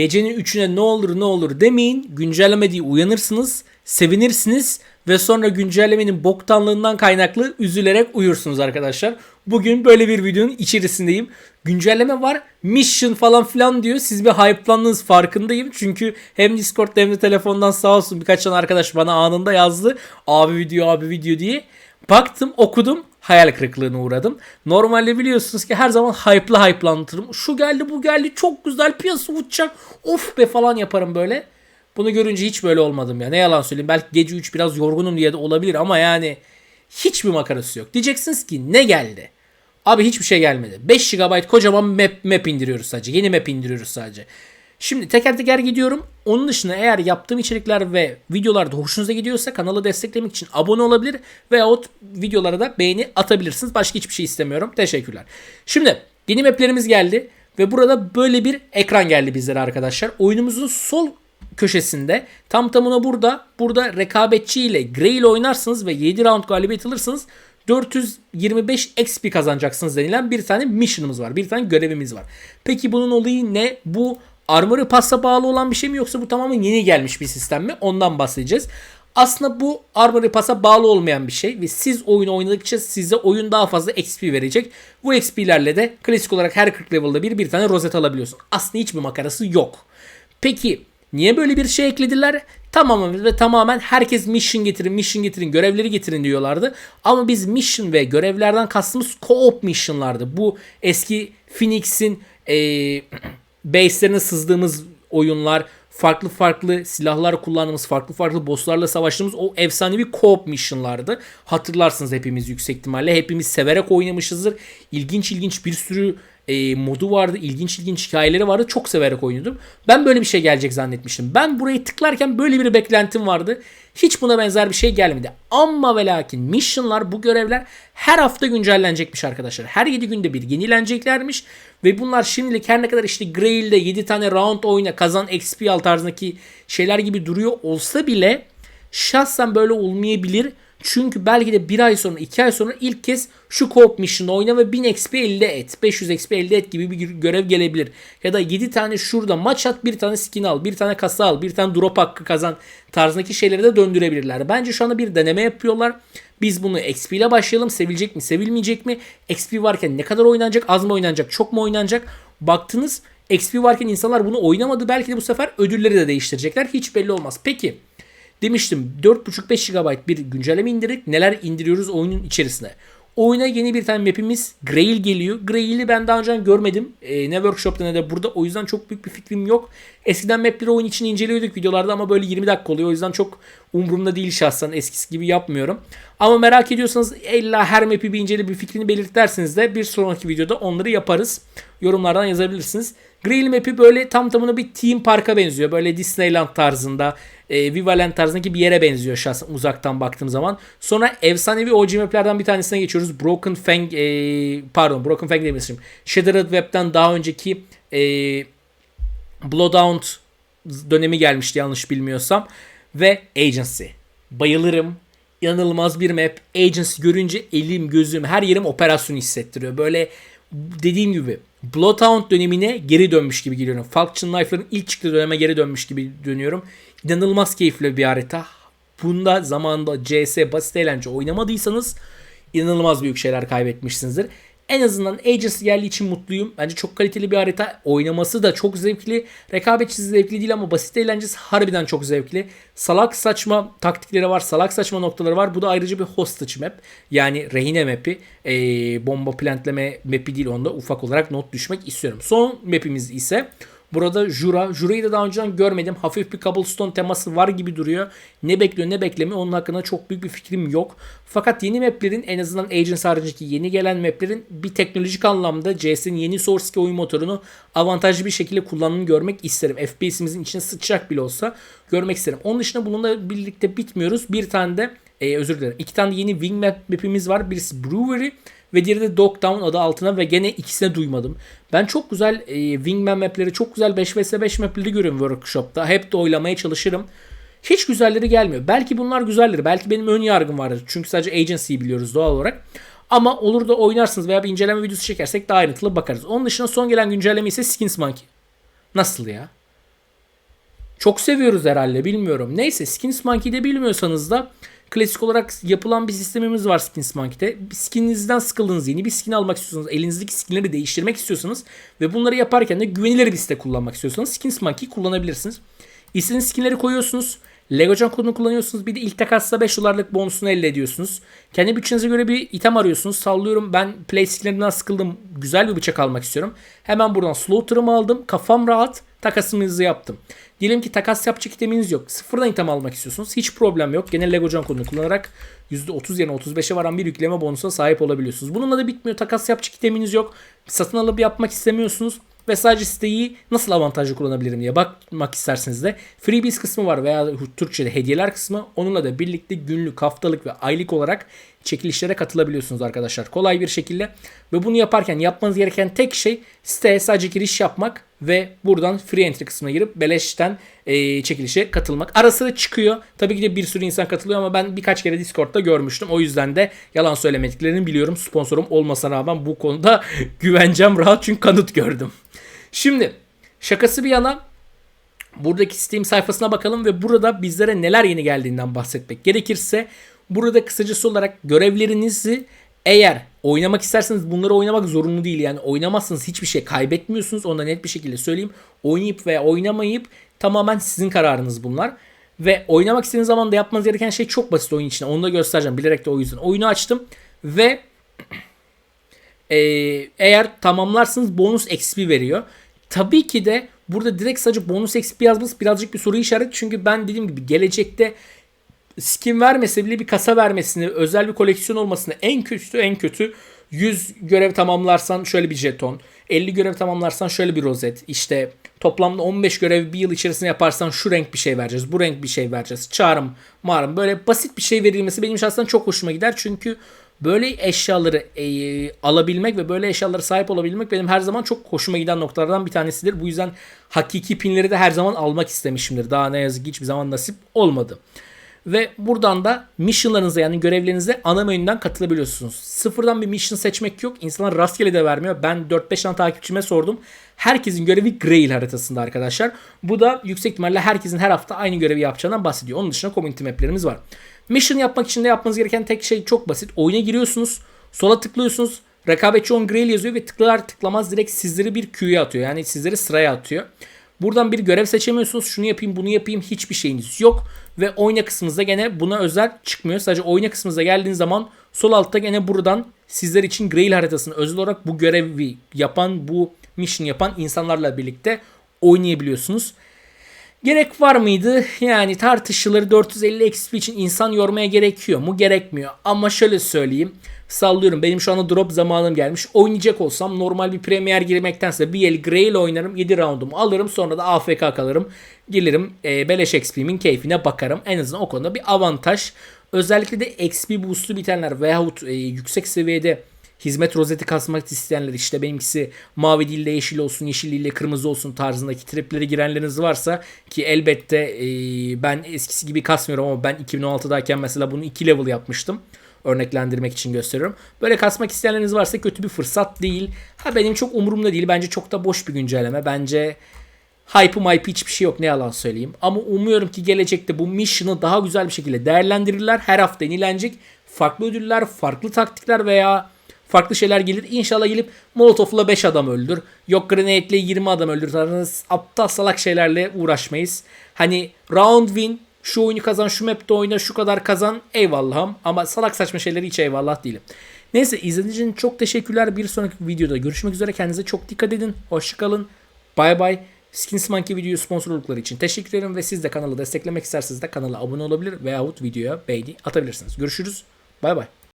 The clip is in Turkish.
Gecenin üçüne ne olur ne olur demeyin. Güncelleme diye uyanırsınız, sevinirsiniz ve sonra güncellemenin boktanlığından kaynaklı üzülerek uyursunuz arkadaşlar. Bugün böyle bir videonun içerisindeyim. Güncelleme var, mission falan filan diyor. Siz bir hype'landınız farkındayım. Çünkü hem Discord'da hem de telefondan sağ olsun birkaç tane arkadaş bana anında yazdı. Abi video, abi video diye. Baktım, okudum hayal kırıklığına uğradım. Normalde biliyorsunuz ki her zaman hype'lı hype'lanırım. Şu geldi bu geldi çok güzel piyasa uçacak. Of be falan yaparım böyle. Bunu görünce hiç böyle olmadım ya. Ne yalan söyleyeyim. Belki gece 3 biraz yorgunum diye de olabilir ama yani hiçbir makarası yok. Diyeceksiniz ki ne geldi? Abi hiçbir şey gelmedi. 5 GB kocaman map, map indiriyoruz sadece. Yeni map indiriyoruz sadece. Şimdi teker teker gidiyorum. Onun dışında eğer yaptığım içerikler ve videolar da hoşunuza gidiyorsa kanalı desteklemek için abone olabilir veyahut videolara da beğeni atabilirsiniz. Başka hiçbir şey istemiyorum. Teşekkürler. Şimdi yeni maplerimiz geldi ve burada böyle bir ekran geldi bizlere arkadaşlar. Oyunumuzun sol köşesinde tam tamına burada burada rekabetçi ile Grey ile oynarsınız ve 7 round galibiyet alırsınız 425 XP kazanacaksınız denilen bir tane mission'ımız var. Bir tane görevimiz var. Peki bunun olayı ne? Bu Armory Pass'a bağlı olan bir şey mi yoksa bu tamamen yeni gelmiş bir sistem mi? Ondan bahsedeceğiz. Aslında bu Armory Pass'a bağlı olmayan bir şey ve siz oyunu oynadıkça size oyun daha fazla XP verecek. Bu XP'lerle de klasik olarak her 40 level'da bir bir tane rozet alabiliyorsun. Aslında hiçbir makarası yok. Peki niye böyle bir şey eklediler? Tamamen ve tamamen herkes mission getirin, mission getirin, görevleri getirin diyorlardı. Ama biz mission ve görevlerden kastımız co-op missionlardı. Bu eski Phoenix'in ee, base'lerine sızdığımız oyunlar, farklı farklı silahlar kullandığımız, farklı farklı bosslarla savaştığımız o efsanevi co-op mission'lardı. Hatırlarsınız hepimiz yüksek ihtimalle. Hepimiz severek oynamışızdır. İlginç ilginç bir sürü e, modu vardı. ilginç ilginç hikayeleri vardı. Çok severek oynuyordum. Ben böyle bir şey gelecek zannetmiştim. Ben burayı tıklarken böyle bir beklentim vardı. Hiç buna benzer bir şey gelmedi. Ama ve lakin missionlar bu görevler her hafta güncellenecekmiş arkadaşlar. Her 7 günde bir yenileneceklermiş. Ve bunlar şimdilik her ne kadar işte Grail'de 7 tane round oyna kazan XP al tarzındaki şeyler gibi duruyor olsa bile şahsen böyle olmayabilir. Çünkü belki de bir ay sonra iki ay sonra ilk kez şu co-op mission'ı oyna ve 1000 XP elde et. 500 XP elde et gibi bir görev gelebilir. Ya da 7 tane şurada maç at bir tane skin al. Bir tane kasa al. Bir tane drop hakkı kazan tarzındaki şeyleri de döndürebilirler. Bence şu anda bir deneme yapıyorlar. Biz bunu XP ile başlayalım. Sevilecek mi sevilmeyecek mi? XP varken ne kadar oynanacak? Az mı oynanacak? Çok mu oynanacak? Baktınız XP varken insanlar bunu oynamadı. Belki de bu sefer ödülleri de değiştirecekler. Hiç belli olmaz. Peki Demiştim 4.5-5 GB bir güncelleme indirdik. Neler indiriyoruz oyunun içerisine. Oyuna yeni bir tane map'imiz Grail geliyor. Grail'i ben daha önce görmedim. E, ne workshop'ta ne de burada. O yüzden çok büyük bir fikrim yok. Eskiden map'leri oyun için inceliyorduk videolarda ama böyle 20 dakika oluyor. O yüzden çok umurumda değil şahsen. Eskisi gibi yapmıyorum. Ama merak ediyorsanız illa her map'i bir incele bir fikrini belirterseniz de bir sonraki videoda onları yaparız. Yorumlardan yazabilirsiniz. Grail map'i böyle tam tamına bir team parka benziyor. Böyle Disneyland tarzında, e, Vivaland tarzındaki bir yere benziyor şahsen uzaktan baktığım zaman. Sonra efsanevi OG map'lerden bir tanesine geçiyoruz. Broken Fang, e, pardon Broken Fang demişim. Shattered Web'den daha önceki e, Bloodhound dönemi gelmişti yanlış bilmiyorsam. Ve Agency. Bayılırım. İnanılmaz bir map. Agency görünce elim, gözüm, her yerim operasyon hissettiriyor. Böyle dediğim gibi Bloodhound dönemine geri dönmüş gibi geliyorum. Falchion Knife'ların ilk çıktığı döneme geri dönmüş gibi dönüyorum. İnanılmaz keyifli bir harita. Bunda zamanında CS basit eğlence oynamadıysanız inanılmaz büyük şeyler kaybetmişsinizdir. En azından Aegis geldiği için mutluyum. Bence çok kaliteli bir harita. Oynaması da çok zevkli. Rekabetçisi zevkli değil ama basit eğlencesi harbiden çok zevkli. Salak saçma taktikleri var. Salak saçma noktaları var. Bu da ayrıca bir hostage map. Yani rehine map'i. Ee, bomba plantleme map'i değil onda ufak olarak not düşmek istiyorum. Son map'imiz ise Burada Jura. Jura'yı da daha önceden görmedim. Hafif bir cobblestone teması var gibi duruyor. Ne bekliyor ne beklemiyor onun hakkında çok büyük bir fikrim yok. Fakat yeni maplerin en azından Agents haricindeki yeni gelen maplerin bir teknolojik anlamda CS'in yeni Source 2 oyun motorunu avantajlı bir şekilde kullanımını görmek isterim. FPS'imizin içine sıçacak bile olsa görmek isterim. Onun dışında bununla birlikte bitmiyoruz. Bir tane de e, özür dilerim. İki tane de yeni Wing map map'imiz var. Birisi Brewery ve diğeri de Dogtown adı altına ve gene ikisine duymadım. Ben çok güzel e, Wingman mapleri, çok güzel 5 vs 5 mapleri görüyorum workshop'ta. Hep de oylamaya çalışırım. Hiç güzelleri gelmiyor. Belki bunlar güzeldir. Belki benim ön yargım vardır. Çünkü sadece agency'yi biliyoruz doğal olarak. Ama olur da oynarsınız veya bir inceleme videosu çekersek daha ayrıntılı bakarız. Onun dışında son gelen güncelleme ise Skins Monkey. Nasıl ya? çok seviyoruz herhalde bilmiyorum. Neyse Skins Monkey'de bilmiyorsanız da klasik olarak yapılan bir sistemimiz var Skins Monkey'de. Skininizden sıkıldınız yeni bir skin almak istiyorsanız, elinizdeki skinleri değiştirmek istiyorsanız ve bunları yaparken de güvenilir bir site kullanmak istiyorsanız Skins Monkey kullanabilirsiniz. İstediğiniz skinleri koyuyorsunuz. Legocan kodunu kullanıyorsunuz. Bir de ilk takasla 5 dolarlık bonusunu elde ediyorsunuz. Kendi bütçenize göre bir item arıyorsunuz. Sallıyorum ben play skinlerinden sıkıldım. Güzel bir bıçak almak istiyorum. Hemen buradan slaughter'ımı aldım. Kafam rahat. Takasımızı yaptım. Diyelim ki takas yapacak iteminiz yok. Sıfırdan item almak istiyorsunuz. Hiç problem yok. Gene Legocan kodunu kullanarak %30 yerine 35'e varan bir yükleme bonusuna sahip olabiliyorsunuz. Bununla da bitmiyor. Takas yapacak iteminiz yok. Satın alıp yapmak istemiyorsunuz ve sadece siteyi nasıl avantajlı kullanabilirim diye bakmak isterseniz de freebies kısmı var veya Türkçe'de hediyeler kısmı. Onunla da birlikte günlük, haftalık ve aylık olarak çekilişlere katılabiliyorsunuz arkadaşlar. Kolay bir şekilde ve bunu yaparken yapmanız gereken tek şey siteye sadece giriş yapmak ve buradan free entry kısmına girip beleşten e, çekilişe katılmak. Ara sıra çıkıyor. Tabii ki de bir sürü insan katılıyor ama ben birkaç kere Discord'da görmüştüm. O yüzden de yalan söylemediklerini biliyorum. Sponsorum olmasına rağmen bu konuda güvencem rahat çünkü kanıt gördüm. Şimdi şakası bir yana buradaki Steam sayfasına bakalım ve burada bizlere neler yeni geldiğinden bahsetmek gerekirse burada kısacası olarak görevlerinizi eğer oynamak isterseniz bunları oynamak zorunlu değil. Yani oynamazsanız hiçbir şey kaybetmiyorsunuz. Onu da net bir şekilde söyleyeyim. Oynayıp veya oynamayıp tamamen sizin kararınız bunlar. Ve oynamak istediğiniz zaman da yapmanız gereken şey çok basit oyun içinde. Onu da göstereceğim. Bilerek de o yüzden oyunu açtım. Ve eğer tamamlarsınız bonus XP veriyor. Tabii ki de burada direkt sadece bonus XP yazması birazcık bir soru işareti. Çünkü ben dediğim gibi gelecekte skin vermese bile bir kasa vermesini, özel bir koleksiyon olmasını en kötü en kötü 100 görev tamamlarsan şöyle bir jeton, 50 görev tamamlarsan şöyle bir rozet, işte toplamda 15 görev bir yıl içerisinde yaparsan şu renk bir şey vereceğiz, bu renk bir şey vereceğiz, çağrım, marım böyle basit bir şey verilmesi benim şahsen çok hoşuma gider çünkü böyle eşyaları e, alabilmek ve böyle eşyalara sahip olabilmek benim her zaman çok hoşuma giden noktalardan bir tanesidir. Bu yüzden hakiki pinleri de her zaman almak istemişimdir. Daha ne yazık ki hiçbir zaman nasip olmadı. Ve buradan da missionlarınıza yani görevlerinize ana menüden katılabiliyorsunuz. Sıfırdan bir mission seçmek yok. İnsanlar rastgele de vermiyor. Ben 4-5 tane takipçime sordum. Herkesin görevi Grail haritasında arkadaşlar. Bu da yüksek ihtimalle herkesin her hafta aynı görevi yapacağından bahsediyor. Onun dışında community maplerimiz var. Mission yapmak için de yapmanız gereken tek şey çok basit. Oyuna giriyorsunuz. Sola tıklıyorsunuz. Rekabetçi on Grail yazıyor ve tıklar tıklamaz direkt sizleri bir queue'ya atıyor. Yani sizleri sıraya atıyor. Buradan bir görev seçemiyorsunuz. Şunu yapayım bunu yapayım hiçbir şeyiniz yok. Ve oyna kısmınızda gene buna özel çıkmıyor. Sadece oyna kısmınıza geldiğiniz zaman sol altta gene buradan sizler için Grail haritasını özel olarak bu görevi yapan bu mission yapan insanlarla birlikte oynayabiliyorsunuz. Gerek var mıydı? Yani tartışılır 450 XP için insan yormaya gerekiyor mu? Gerekmiyor. Ama şöyle söyleyeyim. Sallıyorum benim şu anda drop zamanım gelmiş. Oynayacak olsam normal bir premier girmektense bir el Grail oynarım. 7 roundumu alırım. Sonra da AFK kalırım. Gelirim e, beleş XP'min keyfine bakarım. En azından o konuda bir avantaj. Özellikle de XP boost'u bitenler veyahut e, yüksek seviyede hizmet rozeti kasmak isteyenler işte benimkisi mavi değil de yeşil olsun, yeşil değil de kırmızı olsun tarzındaki triplere girenleriniz varsa ki elbette e, ben eskisi gibi kasmıyorum ama ben 2016'dayken mesela bunu 2 level yapmıştım. Örneklendirmek için gösteriyorum. Böyle kasmak isteyenleriniz varsa kötü bir fırsat değil. Ha benim çok umurumda değil. Bence çok da boş bir güncelleme. Bence hype hype hiçbir şey yok ne yalan söyleyeyim. Ama umuyorum ki gelecekte bu mission'ı daha güzel bir şekilde değerlendirirler. Her hafta yenilenecek farklı ödüller, farklı taktikler veya farklı şeyler gelir. İnşallah gelip Molotov'la 5 adam öldür. Yok Grenade'le 20 adam öldür. Tarzınız aptal salak şeylerle uğraşmayız. Hani round win şu oyunu kazan, şu map'te oyna, şu kadar kazan eyvallahım. Ama salak saçma şeyleri hiç eyvallah değilim. Neyse izlediğiniz için çok teşekkürler. Bir sonraki videoda görüşmek üzere. Kendinize çok dikkat edin. Hoşçakalın. Bay bay. Skins Monkey video sponsorlukları için teşekkür ederim ve siz de kanalı desteklemek isterseniz de kanala abone olabilir veyahut videoya beğeni atabilirsiniz. Görüşürüz. Bay bay.